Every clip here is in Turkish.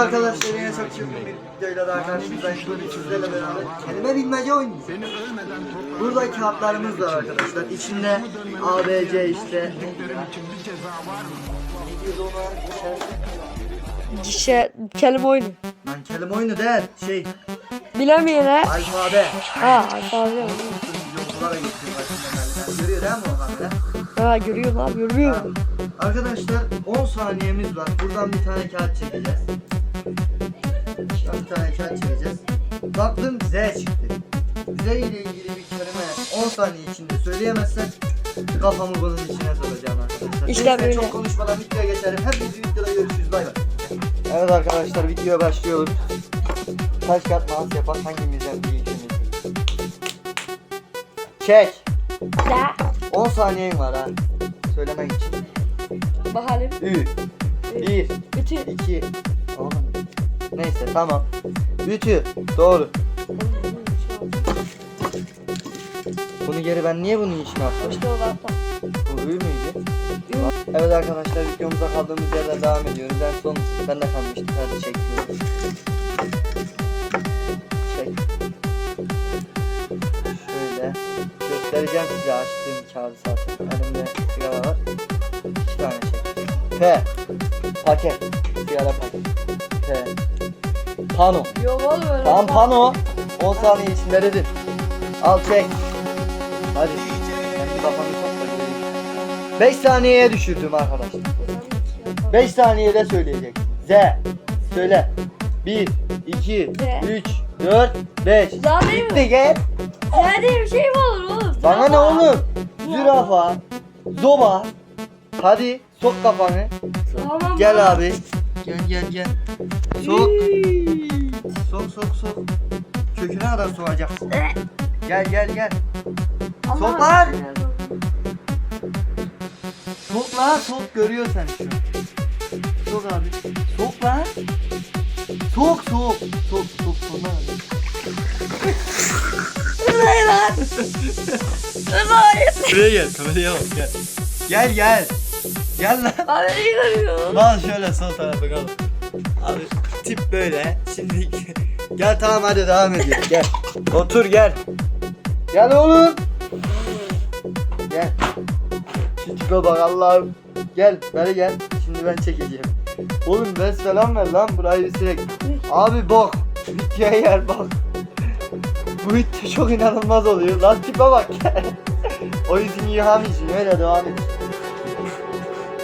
arkadaşlar yine çok çılgın bir videoyla daha karşınızdayım. Bugün sizlerle beraber kelime bilmece oynayacağız. Burada kağıtlarımız var arkadaşlar. İçinde A, B, C işte. Şey, kelime oyunu. Lan kelime oyunu değil. Şey, Bilemeyene. alfabe. Ha alfabe. Yolculara geçiyor başından. Görüyor değil mi o kamera? Ha görüyor lan görmüyor. Arkadaşlar 10 saniyemiz var. Buradan bir tane kağıt çekeceğiz. Şuradan bir tane kağıt çekeceğiz. Baktım Z çıktı. Z ile ilgili bir kelime 10 saniye içinde söyleyemezsek kafamı bunun içine sokacağım arkadaşlar. İşte Neyse, böyle. Çok konuşmadan videoya geçelim. Hepiniz videoda görüşürüz. Bay bay. Evet arkadaşlar videoya başlıyoruz. Taş kağıt makas yapan hangimizden bir ilkimiz? Çek. Ya. 10 saniyen var ha. Söylemek için. Bakalım. 3 1 Bütün. 2 Oğlum. Neyse tamam. Ütü. Doğru. Bunu geri ben niye bunun içine attım? İşte o lafta. Bu ü müydü? Evet arkadaşlar videomuza kaldığımız yerden devam ediyoruz. En son ben de kalmıştık. Hadi çekiyoruz. Çek. Şöyle. Göstereceğim size açtığım kağıdı zaten. Elimde sigara var. İki tane çek. P. Paket. Sigara paket. P. Pano. Yok oğlum öyle. Tamam pano. 10 saniye içinde dedim. Al çek. Hadi. Kafanı göreyim. 5 saniyeye düşürdüm arkadaşlar. 5 saniyede söyleyeceksin. Z. Söyle. 1, 2, Z. 3, 4, 5. Daha değil mi? Bitti gel. Ya diye bir şey mi olur oğlum? Bana ne oğlum? Zürafa. Zoba. Hadi sok kafanı. Tamam. Gel abi. Gel gel gel. Sok. Sok sok sok. Köküne kadar sokacaksın. Gel gel gel. Sok lan. Sok lan sok görüyor sen şu. Sok abi. Sok lan. Sok sok. Sok sok sok lan. Ne lan? Buraya gel kameraya bak gel. Gel gel. Gel lan. Abi görüyor? Al şöyle sol tarafa kal. Abi tip böyle. Şimdi gel tamam hadi devam edelim. Gel. Otur gel. Gel oğlum. Gel. Şu tipe bak Allah'ım. Gel beri gel. Şimdi ben çekeceğim. Oğlum ben selam ver lan burayı silek. Abi bak. Videoya yer bak. Bu video çok inanılmaz oluyor. Lan tipe bak. o yüzünü yıkamayacağım. Öyle devam et.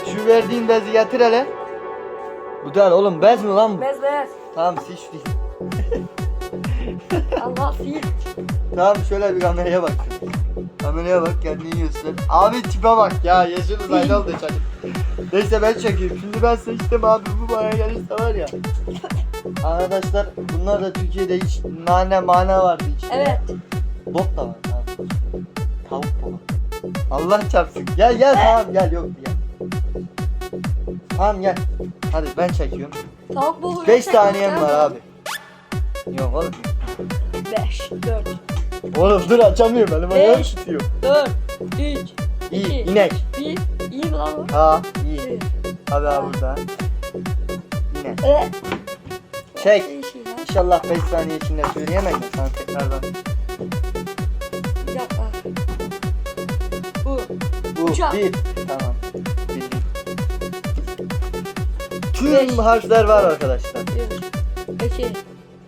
Şu verdiğin bezi getir hele. Bu değil oğlum bez mi lan bu? Bez bez. Tamam sil şu. Allah sil. Tamam şöyle bir kameraya bak. Kameraya bak kendini göster. Abi tipe bak ya yaşınız aynı oldu çocuk. Neyse ben çekeyim. Şimdi ben seçtim abi bu bana gelirse var ya. Arkadaşlar bunlar da Türkiye'de hiç nane mana vardı içinde. Evet. Bot da var. Tamam. Tavuk balık. Allah çarpsın. Gel gel tamam gel yok gel. Tamam gel. Hadi ben çekiyorum. Tavuk boğulu 5 saniyem var abi. Yok oğlum. 5, 4, Oğlum dur açamıyorum elim ayağım Beş. tutuyor. 4, 3, İyi, inek. 1. İyi bravo. Ha, iyi. Hadi abi burada. İnek. Ee, Çek. iyi şey. İnşallah 5 saniye içinde söyleyemezsin sana tekrardan. Yapma. Bu. Bu 1, Tüm Beş. harfler var arkadaşlar. 1, 2,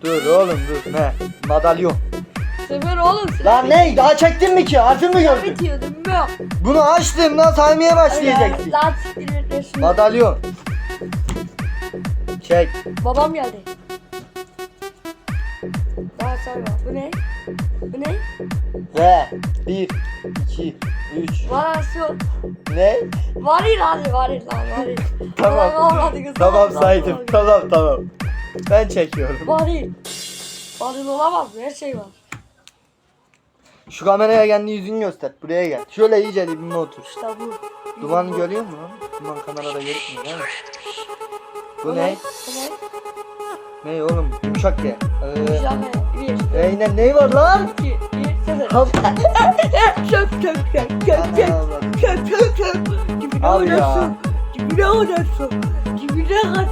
Dur oğlum dur. Ne? Madalyon. 0 oğlum. sıra Lan ne? Daha çektin mi ki? Harfi mi gördün? Bitiyor değil mi? Yok. Bunu açtım lan saymaya başlayacaksın. Lan siktir et şunu. Madalyon. Çek. Babam geldi. Daha sayma. Bu ne? Bu ne? Ve 1, 2, 3. Var su. Ne? Varil hadi varil lan varil. Tamam. Tamam Ulan saydım. Tamam tamam. Ben çekiyorum. Varil. Varil olamaz mı? Her şey var. Şu kameraya kendi yüzünü göster. Buraya gel. Şöyle iyice dibime otur. İşte bu. Duman görüyor musun? Duman kamerada gözükmüyor değil mi? Bu ne? Bu ne? Ne oğlum? Uçak ya. Ee, Güzel mi? Bir. Eynen ne var lan? İki. Bir. Sıfır. Tam. Çök çök çök çök çök. Ana avradım. Çök çök çök. Gibi ne Abi ya. oynasın? Gibi ne oynasın? Gibi ne kadar?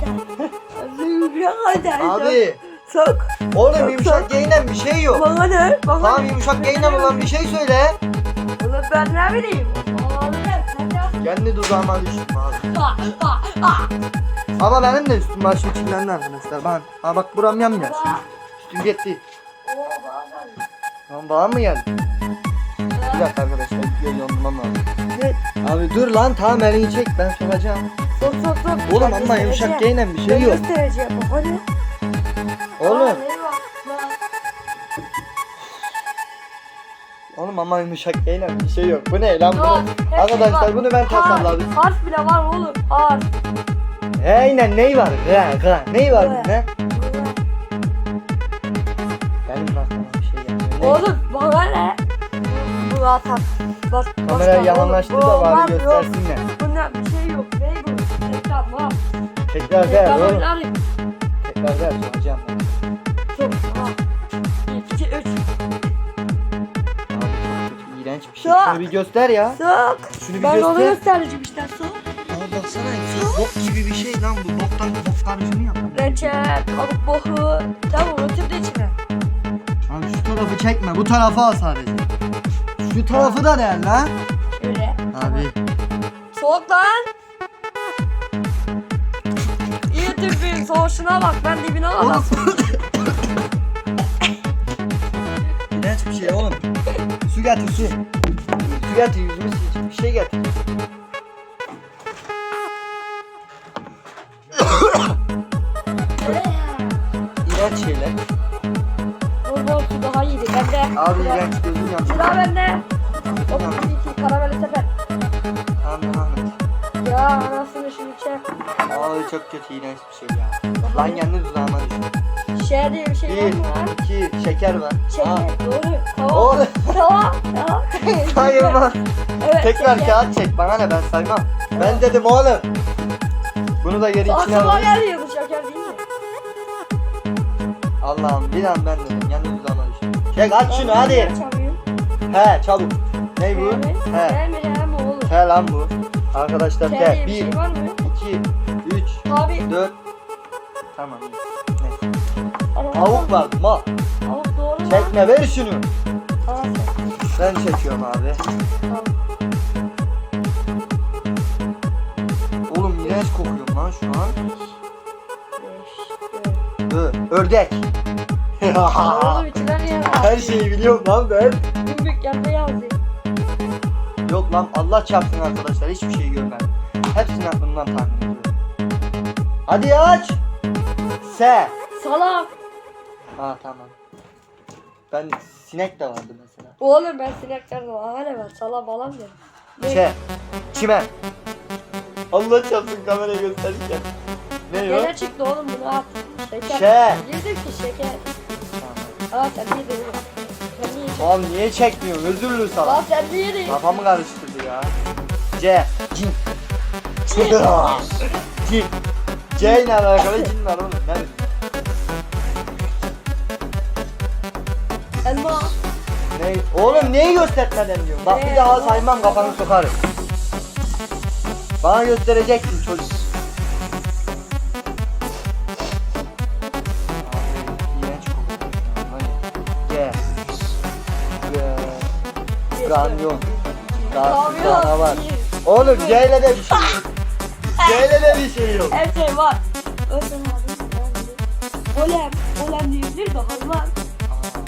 Bırak hadi. Abi. Sok. Oğlum yumuşak giyinen bir şey yok. Bana ne? Bana Tamam ne? yumuşak giyinen olan bir şey söyle. Ulan ben ne bileyim? Aa, ne? Sen de- Kendi dudağıma düştüm abi. Ha, ha, ha. Ama benim de üstüm başım kirlendi arkadaşlar. Bak, ha bak buram yamyaş. Baba. Üstüm gitti. Oo, baba. Lan bana mı geldi? Bir dakika arkadaşlar. Videoyu yondurmam lazım. Abi dur lan tamam elini çek ben sokacağım. Sok sok sok. Oğlum Ben ama yumuşak göstereceğim. giyinen bir şey Ben yok. göstereceğim. Baba ne? Oğlum. Aa. Oğlum ama yumuşak giyinen bir şey yok. Bu ne lan Yok, bu? her şey Arkadaşlar bunu ben tasarladım. Harf bile var oğlum. Harf. Aynen neyi var? Ha, ha. Neyi var Evet. ne? Benim aklıma bir şey gelmiyor. Oğlum bana ne? Bu atar. Bak. Kamerayı yalanlaştır da bari göstersinler. Bunda bir şey yok. Ne bu? Tekrar bak. Tekrar ver Tekrar oğlum. Tekrar ver soracağım. Çok. Abi çok kötü, iğrenç bir şey. Sok. Şunu bir göster ya. Sok. Şunu bir Ben onu göster. göstereceğim işte. Sok. Abi baksana bok gibi bir şey lan bu. Boktan bok karışımı yaptım. Reçel, kabuk boku. Tamam çekme. Bu tarafı al sadece. Şu tarafı da değil lan. Şöyle. Abi. Soğuk lan. İyi tüpün soğuşuna bak ben dibine alamam. İğrenç bir şey oğlum. Su getir su. Su getir yüzümü sileceğim. Bir şey getir. İğrenç şeyler. Abi iğrenç gözüm yandı. Sıra bende. Hop iki karameli sefer. Tamam devam et. Ya anasını şimdi çek. Abi çok kötü iğrenç bir şey ya. Lan kendi dudağıma düştü. Şey diye bir şey var Bir, mı lan? iki, şeker var. Şeker Aa, doğru. Tamam. Oğlum Tamam. Tamam. sayılmaz. Evet, Tekrar şeker. kağıt çek bana ne ben saymam. Ben dedim oğlum. Bunu da geri içine Aklıma al. geliyor bu şeker değil mi? Allah'ım bir an ben dedim. Kendi Çek aç şunu hadi. He çabuk. Ne bu? He? He. Lan bu. Arkadaşlar mı? iki, üç, Abi. dört. Tamam. Ne? Ana- Tavuk var mal. Tavuk doğru? Çekme ver şunu. Ben çekiyorum abi. Tamam. Oğlum iğrenç kokuyorum lan şu an. Beş, dört. Ö, ördek. Her şeyi biliyorum lan ben. Büyük yerde yazdı. Yok lan Allah çarpsın arkadaşlar hiçbir şey görmedim. Hepsini aklımdan tahmin ediyorum. Hadi aç. Se. Salak. Ha tamam. Ben sinek de vardı mesela. Oğlum ben sineklerden hala var. Salak falan ya. Çe. Çimen. Allah çarpsın kamera gösterirken. Ne o? Gene çıktı oğlum bunu at. Şeker. Şe. Yedim ki şeker. Aa sen niye dedin? Sen niye çektin? Oğlum niye çekmiyorsun? Özürlü Aa sana. sen niye dedin? Kafamı karıştırdı ya. C. Cin. Cin. C ile alakalı cin var oğlum. Ne. Elma. Ne? Oğlum neyi göstermeden diyorum. Bak bir daha saymam kafanı sokarım. Bana göstereceksin çocuk. Ganyon. Rahatsız Kamyon. canavar. Oğlum C ile de bir şey yok. C ile de bir şey yok. Her şey var. Ötün abi. Golem. Golem diyebilir de hayvan.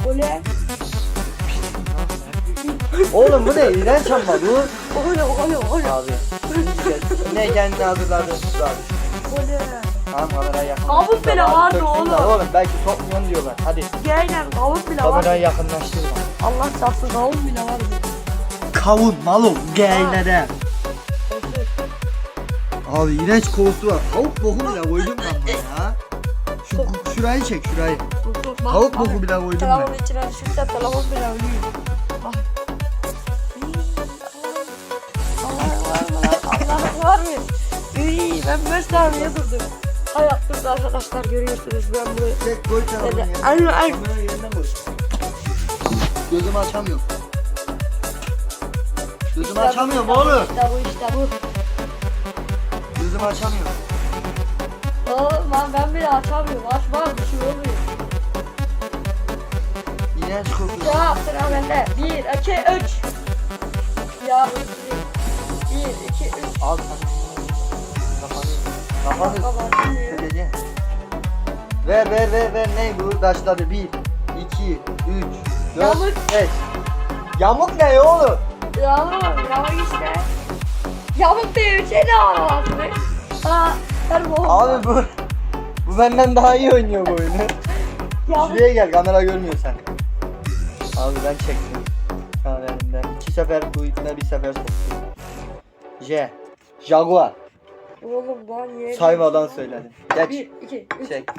Golem. Oğlum bu ne? İğrenç ama bu. Golem. Golem. Golem. Abi. Ne kendini hazırladı. Dur abi. Golem. Tamam kamerayı yakın. Kavuk bile vardı Söksünler oğlum. Oğlum belki sokmuyorsun diyorlar. Hadi. Gelen kavuk bile var. Kamerayı yakınlaştırma. Allah çarpsın kavuk bile var. Kavun malum geylere. Abi iğrenç kokusu var. Tavuk boku bile koydum ben buna ya. Şu, şurayı çek şurayı. Tavuk boku bile koydum ben. Telefonun içine düşürse telefon bile ölüyor. Bak. Allah var mı? Üy, ben beş saniye durdum. Hayat durdu arkadaşlar görüyorsunuz ben bunu. Çek koy telefonu yerine. Yerine koy. Gözümü açamıyorum. Gözümü açamıyorum oğlum. İşte bu işte bu. Gözümü açamıyorum. Oğlum lan ben bile açamıyorum. Açmaz bir şey olmuyor. İğrenç kokuyor. Ya sıra bende. 1, 2, 3. Ya bu bir. 1, 2, 3. Al sana. Kafanı. Kafanı. Söyleyeceğim. Ver ver ver ver ne bu? Taşladı 1, 2, 3, 4, Yamuk. 5. Yamuk ne oğlum? Yamuk, yamuk işte. Yamuk diye bir şey de var aslında. Aa, ver bu. Abi bu bu benden daha iyi oynuyor bu oyunu. Yamuk. Şuraya gel kamera görmüyor seni. Abi ben çektim. Kameramdan. İki sefer ipne bir sefer soktum. J. Jaguar. Oğlum lan ye. Saymadan söyledim. Geç. 1, 2, 3. Çek.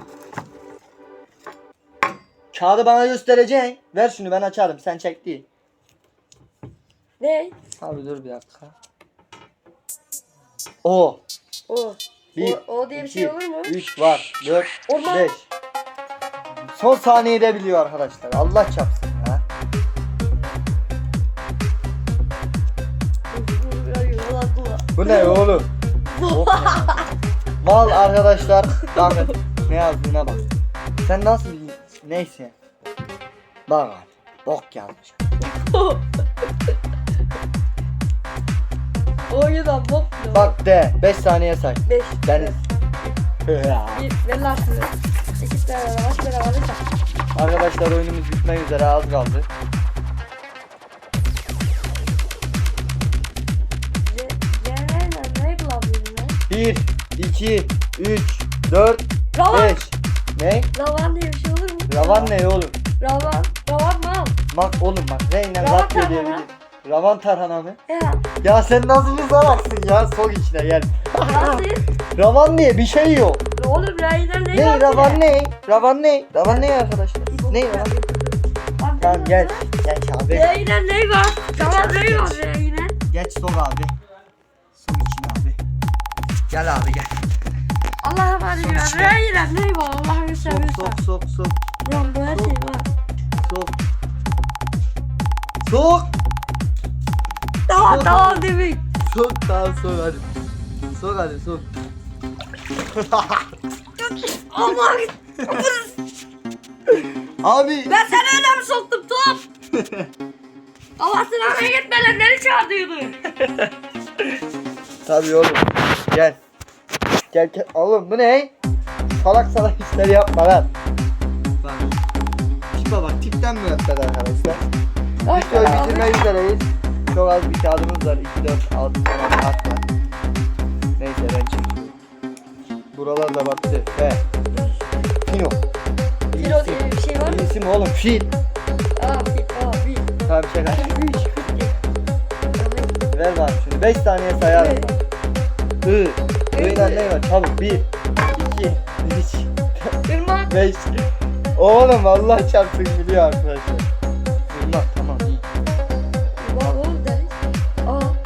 Kağıdı bana göstereceksin. Ver şunu ben açarım. Sen çek değil. Ne? Abi dur bir dakika. O. O. Bir, O- o diye bir şey olur mu? 3 var. 4, Olmaz. 5. Son saniyede biliyor arkadaşlar. Allah çapsın ya. Bu ne oğlum? Mal arkadaşlar. Bakın ne yazdığına bak. Sen nasıl neyse. Bak abi. Bok yazmış. O yüzden bok. Bak de 5 saniye say. 5. Deniz. Bir, ver şunu. İki tane beraber çak. Arkadaşlar oyunumuz bitmek üzere az kaldı. 1, 2, 3, 4, Ravan. 5. Ne? Ravan diye bir şey olur mu? Ravan ne oğlum? Ravan. Ravan mı? Bak oğlum bak Reyna Ravan diye tarhana. bir Ravan tarhana mı? Ya. Ya sen nasıl bir salaksın ya? Sok içine gel. Nasıl? Ravan diye bir şey yok. Oğlum raylar ne? Ne? Ravan ne? Ravan ne? Ravan ne arkadaşlar? Ne Ravan? Lan Tamam gel. Gel abi. Raylar ne var? Tamam ne var raylar? Geç sok abi. Sok içine abi. Gel abi gel. Allah'a var ya. Raylar ne var? Allah'ını seversen. sok sok sok bu her şey var. sok. Sok. Tamam tamam demek. Sok tamam sok hadi. Sok hadi sok. Allah Abi. Ben seni öyle mi soktum top? Allah seni gitmeden beni çağırdıydı. Tabii oğlum. Gel. Gel gel. Oğlum bu ne? Salak salak işler yapma lan. Bak. Tipe bak tipten müebbet arkadaşlar. Videoyu bitirmek üzereyiz. Çok az bir kağıdımız var. 2, 4, 6 tane kağıt var. Neyse ben çekiyorum. Buralar da battı. He. Pino. Piro diye bir şey var mı? İsim oğlum. Fil. Aa bir, aa bir, Tamam çek hadi. üç, Ver bana şunu. 5 saniye sayarım. I. I'dan ne var? Çabuk. 1, 2, 3, Irmak. 5. Oğlum Allah çarpsın biliyor arkadaşlar.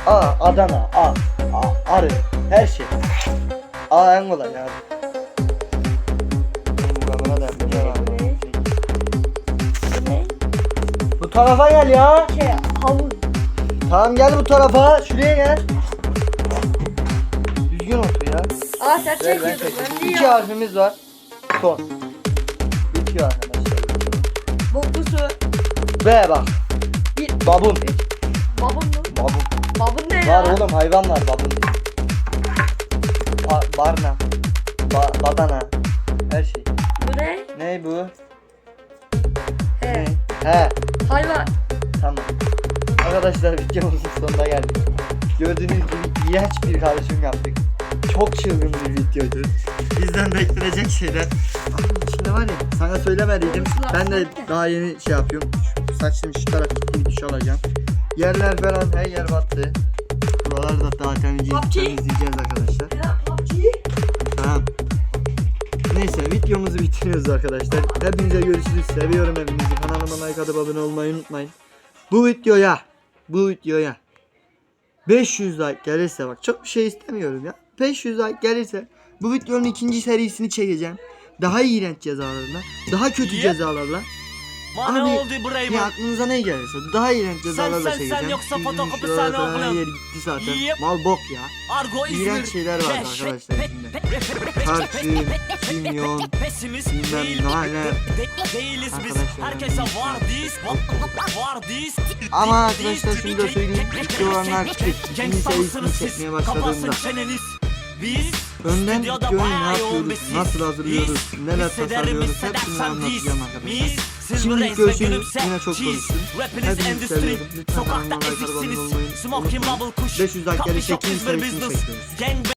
A, Adana, A, A, arı, her şey. A en kolay abi. Bu kamera da niye var? Ne? Bu tarafa gel ya. Şey havuz. Tamam gel bu tarafa. Şuraya gel. Düzgün otur ya. Aa sen Ver ben çekiyordun çekeyim. ben İki harfimiz var. Son. Bitiyor arkadaşlar. Boklusu. B bak. Bir. Babun. Babun mu? Babun. Babun ne ya? Var oğlum hayvan var babun. Ba barna. Ba badana. Her şey. Bu ne? Ne bu? He. He. Hayvan. Tamam. Arkadaşlar videomuzun sonuna geldik. Gördüğünüz gibi iğrenç bir karışım yaptık. Çok çılgın bir videoydu. Bizden bekleyecek şeyler. Abi içinde var ya sana söylemediydim. Ben de daha yeni şey yapıyorum. Şu taraf gitti bir duş alacağım. Yerler falan her yer battı. Buraları da daha temizleyeceğiz, PUBG. temizleyeceğiz arkadaşlar. Ya PUBG. Tamam. Neyse videomuzu bitiriyoruz arkadaşlar. Hepinize görüşürüz. Seviyorum hepinizi. Kanalıma like atıp abone olmayı unutmayın. Bu videoya bu videoya 500 like gelirse bak çok bir şey istemiyorum ya. 500 like gelirse bu videonun ikinci serisini çekeceğim. Daha iğrenç cezalarla, daha kötü cezalarla. Bana Abi, oldu burayı Ya aklınıza ne gelirse daha Sen, cezalarla sen, sen çekeceğim. yoksa Bildiğiniz fotokopi sahne falan oğlum. Yer gitti zaten. Yep. Mal bok ya. Argo İzmir. İğrenç şeyler vardı arkadaşlar içinde. Tarçın, kimyon, bilmem nane. de- de- değiliz biz. Herkese var diz, va- var diz. Ama arkadaşlar da diz, söyleyeyim. İlk olanlar serisini mısınız siz? çekmeye başladığında. Biz önden oyunu ne yapıyoruz, nasıl hazırlıyoruz, neler tasarlıyoruz hepsini anlatacağım arkadaşlar. Şimdi görüşürüz. Yine çok konuştum. Hepinizi seviyorum. Lütfen Sokakta kanalıma like atıp abone eziksiniz. olmayı Smoking unutmayın. bubble kuş. 500 like Coffee gelirse shop ikinci İzmir serisini business. çekiyoruz.